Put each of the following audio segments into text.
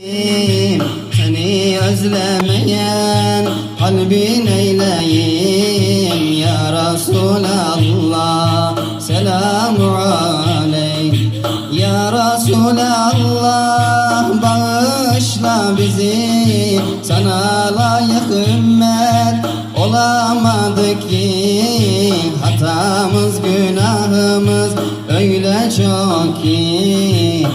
Seni özlemeyen kalbin eyleyim. Ya Resulallah selamu aleyk Ya Resulallah bağışla bizi. Sana layık ümmet olamadık ki. Hatamız günahımız öyle çok ki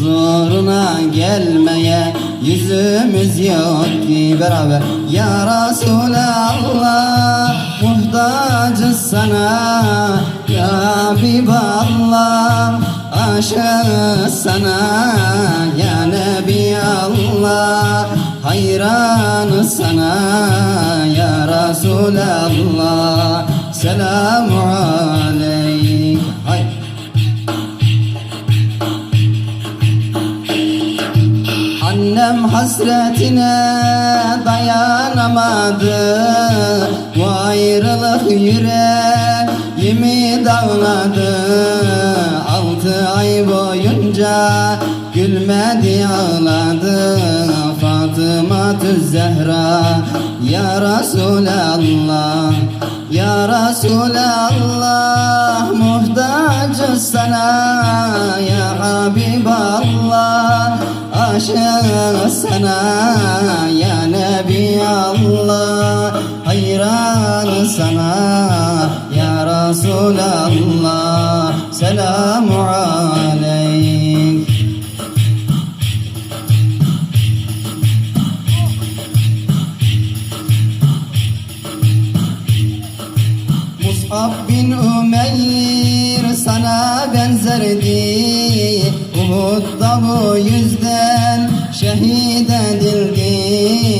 Huzuruna gelmeye yüzümüz yok ki beraber. Ya Resulallah muhtacız sana. Ya Habiballah aşığız sana. Ya Nebi Allah hayranız sana. Ya Resulallah selamu Annem hasretine dayanamadı Bu ayrılık yüreğimi dağladı. Altı ay boyunca gülmedi ağladı. Fatıma Zehra Ya Resulallah Ya Resulallah Muhtacız sana Ya Habiballah aşığız sana ya Nebi Allah hayran sana ya Resulallah. Selamu aleyk. Mus'ab bin Umeyr sana benzerdi Uhud'da bu yüzden şehit edildi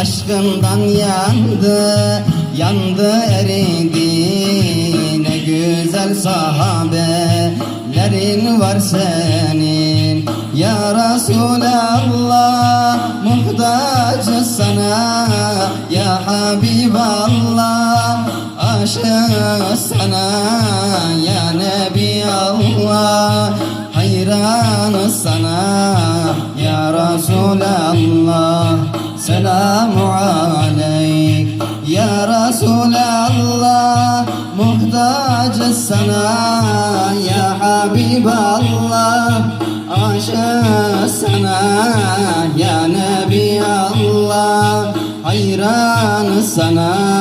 Aşkından yandı, yandı eridi. Ne güzel sahabelerin var senin. Ya Resulallah muhtacız sana. Ya Habiballah aşığız sana. Ya hayranız sana Ya Resulallah selamu aleyk Ya Resulallah muhtacız sana Ya Habiballah aşığız sana Ya Nebi Allah hayranız sana